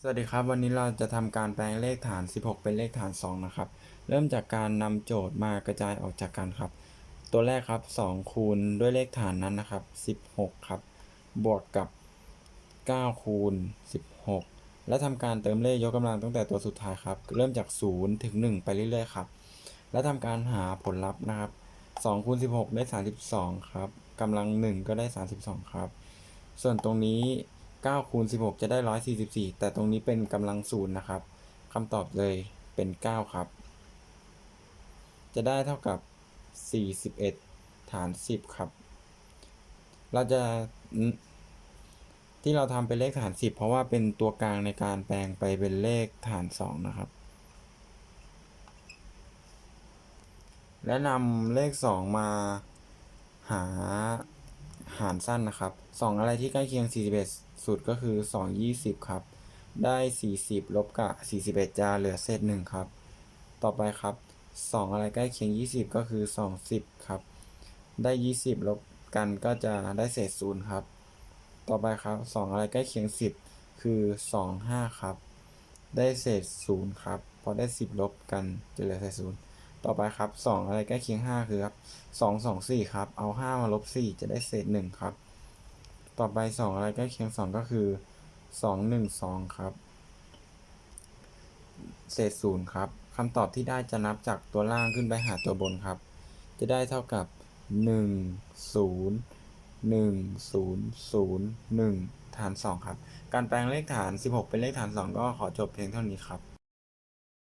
สวัสดีครับ วันนี้เราจะทำการแปลงเลขฐาน 16 เป็นเลขฐาน 2 นะครับ เริ่มจากการนำโจทย์มากระจายออกจากกันครับ ตัวแรกครับ 2 คูณด้วยเลขฐานนั้นนะครับ 16 ครับ บวกกับ 9 คูณ 16 และทำการเติมเลขยกกำลังตั้งแต่ตัวสุดท้ายครับ เริ่มจาก 0 ถึง 1 ไปเรื่อยๆครับ และทำการหาผลลัพธ์นะครับ2คูณ16 ได้ 32 ครับกำลัง 1 ก็ได้ 32 ครับ ส่วนตรงนี้ 9คูณ16 จะได้ 144 แต่ตรงนี้เป็นกำลังศูนย์นะครับคำตอบเลยเป็น 9 ครับ จะได้เท่ากับ 41 ฐาน 10 ครับ เราจะที่เราทำเป็นเลขฐาน 10 เพราะว่าเป็นตัวกลางในการแปลงไปเป็นเลขฐาน 2 นะครับ และนำเลข 2 มาหาารสั้นนะครับ 2 อะไรที่ใกล้เคียง 41 สุดก็คือ 2 20 ครับ ได้ 40 ลบกับ 41 จะเหลือเศษ1ครับ ต่อไปครับ 2 อะไรใกล้เคียง 20 ก็คือ 2 10 ครับ ได้ 20 ลบกันก็จะได้เศษ0ครับ ต่อไปครับ 2 อะไรใกล้เคียง 10 คือ 2 5 ครับ ได้เศษ0ครับ พอได้ 10 ลบกันจะเหลือเศษ0 ต่อไปครับ 2 อะไรใกล้เคียง 5 คือครับ2 2 4 ครับ เอา 5 มาลบ 4 จะได้เศษ 1 ครับ ต่อไป 2 อะไรใกล้เคียง 2 ก็คือ 2 1 2 ครับ เศษ 0 ครับคำตอบที่ได้จะนับจากตัวล่างขึ้นไปหาตัวบนครับ จะได้เท่ากับ 1 0 1 0 0 1 ฐาน 2 ครับ การแปลงเลขฐาน 16 เป็นเลขฐาน 2 ก็ขอจบเพียงเท่านี้ครับ